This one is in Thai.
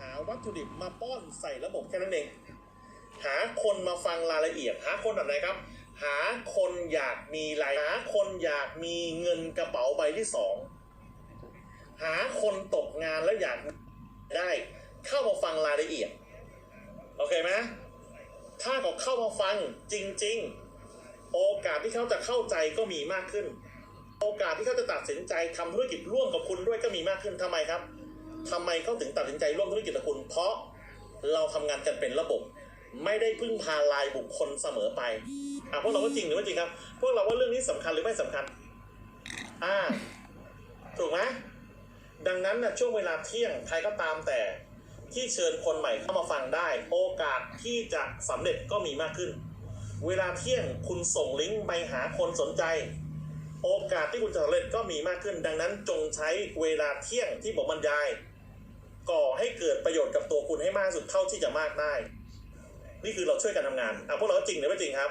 หาวัตถุดิบมาป้อนใส่ระบบแค่นั้นเอง หาคนมาฟังรายละเอียด หาคนแบบไหนครับ หาคนอยากมีรายหาคนอยากมีเงินกระเป๋าใบที่สองหาคนตกงานแล้วอยากได้เข้ามาฟังรายละเอียดโอเคไหมถ้าเขาเข้ามาฟังจริง ๆ โอกาสที่เขาจะเข้าใจก็มีมากขึ้น โอกาสที่เขาจะตัดสินใจทำธุรกิจร่วมกับคุณด้วยก็มีมากขึ้นทำไมครับ ทำไมเขาถึงตัดสินใจร่วมธุรกิจกับคุณ เพราะเราทำงานกันเป็นระบบ ไม่ได้พึ่งพารายบุคคลเสมอไปอะพวกเราว่าจริงหรือไม่จริงครับ พวกเราว่าเรื่องนี้สำคัญหรือไม่สำคัญ อ่า ถูกไหมดังนั้นนะช่วงเวลาเที่ยงใครก็ตามแต่ที่เชิญคนใหม่เข้ามาฟังได้ โอกาสที่จะสำเร็จก็มีมากขึ้น เวลาเที่ยงคุณส่งลิงก์ไปหาคนสนใจ โอกาสที่คุณจะสำเร็จก็มีมากขึ้น ดังนั้นจงใช้เวลาเที่ยงที่ผมบรรยาย ก่อให้เกิดประโยชน์กับตัวคุณให้มากสุดเท่าที่จะมากได้ นี่คือเราช่วยกันทำงานอะพวกเราจริงหรือไม่จริงครับ